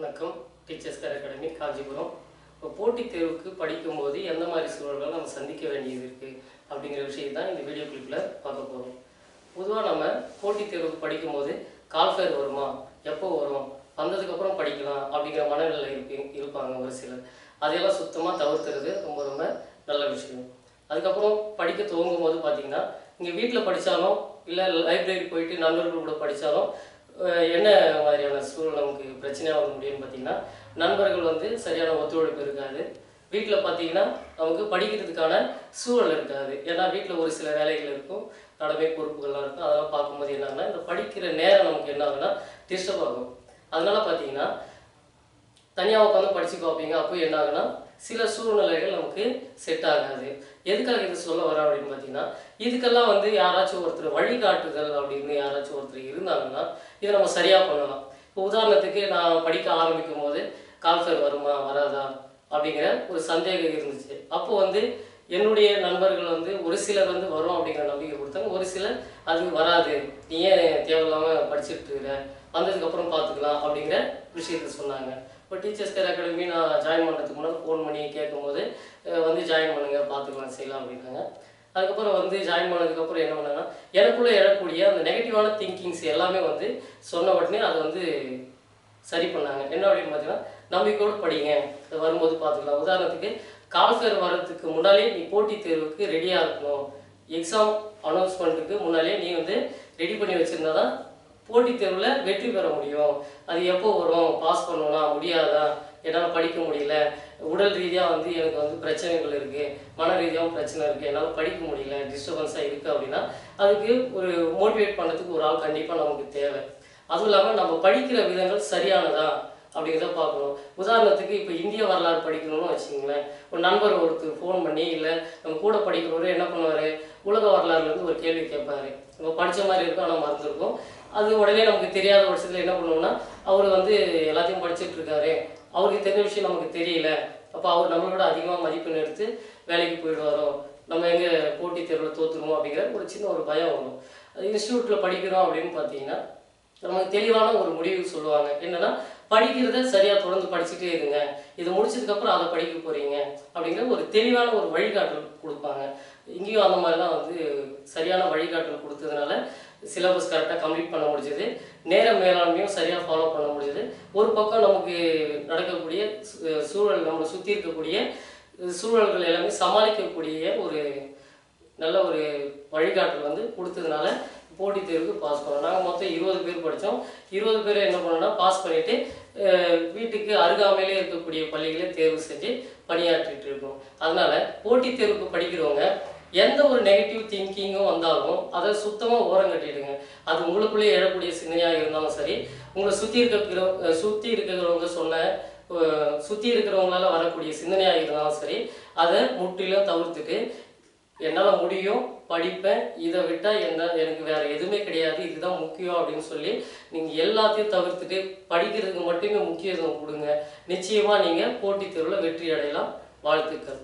வணக்கம். Teachers care academy Kanchipuram. இப்போ போட்டித் தேர்வுக்கு படிக்கும்போது எந்த மாதிரி சூழல்கள் நம்ம சந்திக்க வேண்டியது இருக்குது அப்படிங்கிற விஷயம் தான் இந்த வீடியோ கிளிப்பில் பார்க்க போகிறோம் பொதுவாக நம்ம போட்டித் தேர்வுக்கு படிக்கும்போது கால்ஃபேர் வருமா? எப்போ வரும்? வந்ததுக்கப்புறம் படிக்கலாம் அப்படிங்கிற மனநிலை இருக்கு இருப்பாங்க ஒரு சிலர். அதையெல்லாம் சுத்தமாக தவிர்த்துறது ரொம்ப ரொம்ப நல்ல விஷயம். அதுக்கப்புறம் படிக்க துவங்கும் போது பார்த்தீங்கன்னா இங்கே வீட்டில் படித்தாலும் இல்லை லைப்ரரி போயிட்டு நண்பர்கள் கூட படித்தாலும் என்ன மாதிரியான சூழல் நமக்கு பிரச்சனையாக வர முடியும்னு பார்த்தீங்கன்னா நண்பர்கள் வந்து சரியான ஒத்துழைப்பு இருக்காது. வீட்டில் பார்த்தீங்கன்னா நமக்கு படிக்கிறதுக்கான சூழல் இருக்காது. ஏன்னா வீட்டில் ஒரு சில வேலைகள் இருக்கும் கடமை பொறுப்புகள்லாம் இருக்கும் அதெல்லாம் பார்க்கும்போது என்னன்னா இந்த படிக்கிற நேரம் நமக்கு என்ன ஆகுதுன்னா டிஸ்டர்ப் ஆகும். அதனால பார்த்தீங்கன்னா தனியாக உட்காந்து படித்து பார்ப்பீங்க அப்போ என்ன ஆகுனா சில சூழ்நிலைகள் நமக்கு செட் ஆகாது. எதுக்காக இது சொல்ல வரேன் அப்படின்னு பார்த்தீங்கன்னா இதுக்கெல்லாம் வந்து யாராச்சும் ஒருத்தர் வழிகாட்டுதல் அப்படின்னு யாராச்சும் ஒருத்தர் இருந்தாங்கன்னா இதை நம்ம சரியாக பண்ணலாம். இப்போ உதாரணத்துக்கு நான் படிக்க ஆரம்பிக்கும் போது கால்ஃபேர் வருமா வராதா அப்படிங்கிற ஒரு சந்தேகம் இருந்துச்சு. அப்போ வந்து என்னுடைய நண்பர்கள் வந்து ஒரு சிலர் வந்து வரும் அப்படிங்கிற நம்பிக்கை கொடுத்தாங்க. ஒரு சிலர் அது வராது. நீ ஏன் தேவையில்லாமல் படிச்சுட்டு இருக்கிற வந்ததுக்கப்புறம் பார்த்துக்கலாம் அப்படிங்கிற விஷயத்த சொன்னாங்க. இப்போ டீச்சர்ஸ் கேர் அகாடமி நான் ஜாயின் பண்ணுறதுக்கு முன்னாடி ஃபோன் பண்ணி கேட்கும்போது வந்து ஜாயின் பண்ணுங்க பார்த்துக்கலாம் செய்யலாம் அப்படின்னாங்க. அதுக்கப்புறம் வந்து ஜாயின் பண்ணதுக்கப்புறம் என்ன பண்ணாங்கன்னா எனக்குள்ளே எழக்கூடிய அந்த நெகட்டிவான திங்கிங்ஸ் எல்லாமே வந்து சொன்ன உடனே அதை வந்து சரி பண்ணாங்க. என்ன அப்படின்னு பார்த்தீங்கன்னா நம்பிக்கையோடு படிங்க. அது வரும்போது பார்த்துக்கலாம் உதாரணத்துக்கு கால்ஃபேர் வர்றதுக்கு முன்னாலே நீ போட்டித் தேர்வுக்கு ரெடியாக இருக்கணும். எக்ஸாம் அனௌன்ஸ்மெண்ட்டுக்கு முன்னாலே நீ வந்து ரெடி பண்ணி வச்சுருந்தா தான் போட்டித் தேர்வில் வெற்றி பெற முடியும். அது எப்போ வரும்? பாஸ் பண்ணணும்னா முடியாதா? என்னால் படிக்க முடியல. உடல் ரீதியாக வந்து எனக்கு வந்து பிரச்சனைகள் இருக்குது மன ரீதியாகவும் பிரச்சனை இருக்குது என்னால் படிக்க முடியல. டிஸ்டர்பன்ஸாக இருக்குது அப்படின்னா அதுக்கு ஒரு மோட்டிவேட் பண்ணுறதுக்கு ஒரு ஆள் கண்டிப்பாக நமக்கு தேவை. அதுவும் இல்லாமல் நம்ம படிக்கிற விதங்கள் சரியானதா அப்படிங்கிறத பார்க்கணும். உதாரணத்துக்கு இப்போ இந்திய வரலாறு படிக்கணும்னு வச்சுங்களேன் ஒரு நண்பர் ஒருத்தர் ஃபோன் பண்ணி இல்லை நம்ம கூட படிக்கிறவரு என்ன பண்ணுவார்? உலக வரலாறுலேருந்து ஒரு கேள்வி கேட்பாரு. நம்ம படித்த மாதிரி இருக்கும் ஆனால் மறந்துருக்கும் அது உடனே நமக்கு தெரியாத பட்சத்தில் என்ன பண்ணுவோம்னா அவர் வந்து எல்லாத்தையும் படிச்சுட்டு இருக்காரு. அவருக்கு தெரிஞ்ச விஷயம் நமக்கு தெரியல. அப்போ அவர் நம்மளோட அதிகமாக மதிப்பெண் எடுத்து வேலைக்கு போயிடுவாரோ நம்ம எங்கே போட்டித் தேர்வில் தோற்றுருமோ அப்படிங்கிற ஒரு சின்ன ஒரு பயம் வரும். இன்ஸ்டியூட்டில் படிக்கிறோம் அப்படின்னு பார்த்தீங்கன்னா நமக்கு தெளிவான ஒரு முடிவு சொல்லுவாங்க. என்னென்னா படிக்கிறத சரியாக தொடர்ந்து படிச்சுட்டே இருங்க. இது முடிச்சதுக்கப்புறம் அதை படிக்க போகிறீங்க அப்படிங்கிற ஒரு தெளிவான ஒரு வழிகாட்டல் கொடுப்பாங்க. இங்கேயும் அந்த மாதிரிலாம் வந்து சரியான வழிகாட்டல் கொடுத்ததுனால சிலபஸ் கரெக்டாக கம்ப்ளீட் பண்ண முடிஞ்சது. நேர மேலாண்மையும் சரியாக ஃபாலோ பண்ண முடிஞ்சது. ஒரு பக்கம் நமக்கு நடக்கக்கூடிய சூழல் நம்மளை சுற்றி இருக்கக்கூடிய சூழல்கள் எல்லாமே சமாளிக்கக்கூடிய ஒரு நல்ல ஒரு வழிகாட்டல் வந்து கொடுத்ததுனால போட்டித் தேர்வுக்கு பாஸ் பண்ணோம். நாங்கள் மொத்தம் இருபது பேர் படித்தோம் இருபது பேர் என்ன பண்ணோம்னா பாஸ் பண்ணிட்டு வீட்டுக்கு அருகாமையிலே இருக்கக்கூடிய பள்ளிகளை தேர்வு செஞ்சு பணியாற்றிட்டு இருக்கோம். அதனால போட்டித் தேர்வுக்கு படிக்கிறவங்க எந்த ஒரு நெகட்டிவ் திங்கிங்கும் வந்தாலும் அதை சுத்தமாக ஓரம் கட்டிடுங்க. அது உங்களுக்குள்ளே எழக்கூடிய சிந்தனையாக இருந்தாலும் சரி உங்களை சுற்றி இருக்கிற சுற்றி இருக்கிறவங்க சொன்ன சுற்றி இருக்கிறவங்களால வரக்கூடிய சிந்தனையாக இருந்தாலும் சரி அதை முற்றிலும் தவிர்த்துட்டு என்னால் முடியும் படிப்பேன் இதை விட்டால் என்ன எனக்கு வேறு எதுவுமே கிடையாது இதுதான் முக்கியம் அப்படின்னு சொல்லி நீங்கள் எல்லாத்தையும் தவிர்த்துட்டு படிக்கிறதுக்கு மட்டுமே முக்கியத்துவம் கொடுங்க. நிச்சயமாக நீங்கள் போட்டித் தேர்வில் வெற்றி அடையலாம். வாழ்த்துக்கள்.